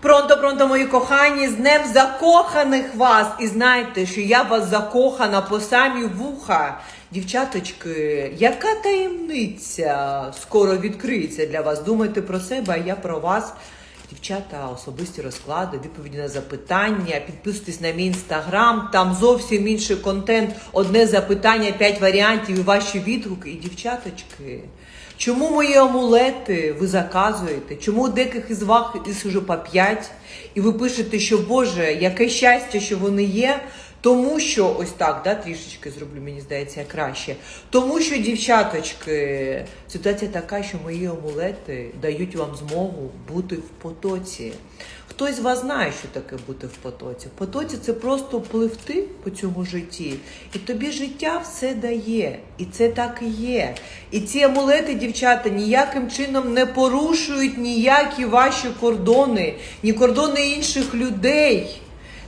Пронто, пронто, мої кохані, з днем закоханих вас. І знайте, що я вас закохана по самі вуха. Дівчаточки, яка таємниця скоро відкриється для вас? Думайте про себе, а я про вас. Дівчата, особисті розклади, відповіді на запитання. Підписуйтесь на мій інстаграм. Там зовсім інший контент. Одне запитання, п'ять варіантів і ваші відгуки. І дівчаточки. Чому мої амулети ви заказуєте? Чому у деяких із вас із уже по п'ять? І ви пишете, що Боже, яке щастя, що вони є. Тому що ось так, да, трішечки зроблю, мені здається, краще. Тому що, дівчаточки, ситуація така, що мої амулети дають вам змогу бути в потоці. Хтось з вас знає, що таке бути в потоці. В потоці це просто пливти по цьому житті, і тобі життя все дає. І це так і є. І ці амулети, дівчата, ніяким чином не порушують ніякі ваші кордони, ні кордони інших людей.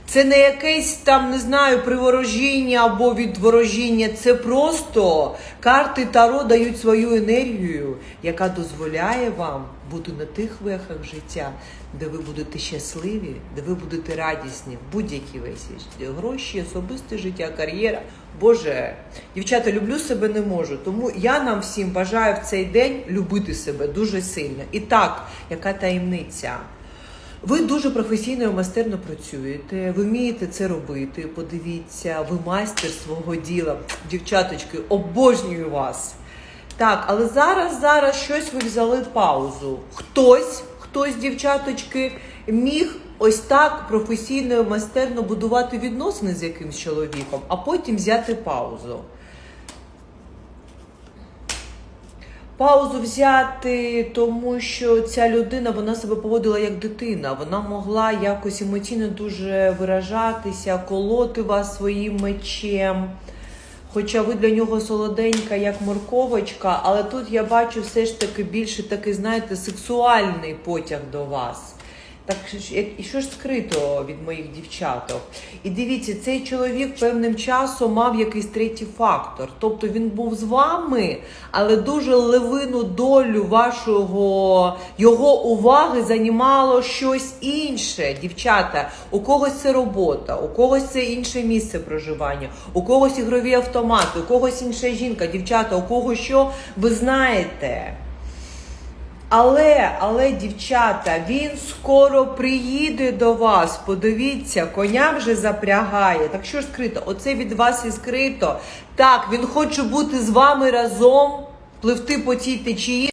Це не якесь там, не знаю, приворожіння або відворожіння. Це просто карти Таро дають свою енергію, яка дозволяє вам бути на тих вехах життя, де ви будете щасливі, де ви будете радісні в будь-якій весі. Гроші, особисте життя, кар'єра. Боже, дівчата, люблю себе не можу. Тому я нам всім бажаю в цей день любити себе дуже сильно. І так, яка таємниця? Ви дуже професійно і майстерно працюєте, ви вмієте це робити. Подивіться, ви майстер свого діла. Дівчаточки, обожнюю вас. Так, але зараз, зараз щось ви взяли паузу. Хтось, хтось, дівчаточки, міг ось так професійно і майстерно будувати відносини з якимсь чоловіком, а потім взяти паузу. Паузу взяти, тому що ця людина вона себе поводила як дитина. Вона могла якось емоційно дуже виражатися, колоти вас своїм мечем. Хоча ви для нього солоденька, як морковочка, але тут я бачу все ж таки більше такий, знаєте, сексуальний потяг до вас. Так і що ж скрито від моїх дівчаток? І дивіться, цей чоловік певним часом мав якийсь третій фактор. Тобто він був з вами, але дуже левину долю вашого його уваги займало щось інше. Дівчата, у когось це робота, у когось це інше місце проживання, у когось ігрові автомати, у когось інша жінка, дівчата, у кого що ви знаєте. Але, але, дівчата, він скоро приїде до вас. Подивіться, коня вже запрягає. Так що ж скрито? Оце від вас і скрито. Так, він хоче бути з вами разом, пливти по цій течії.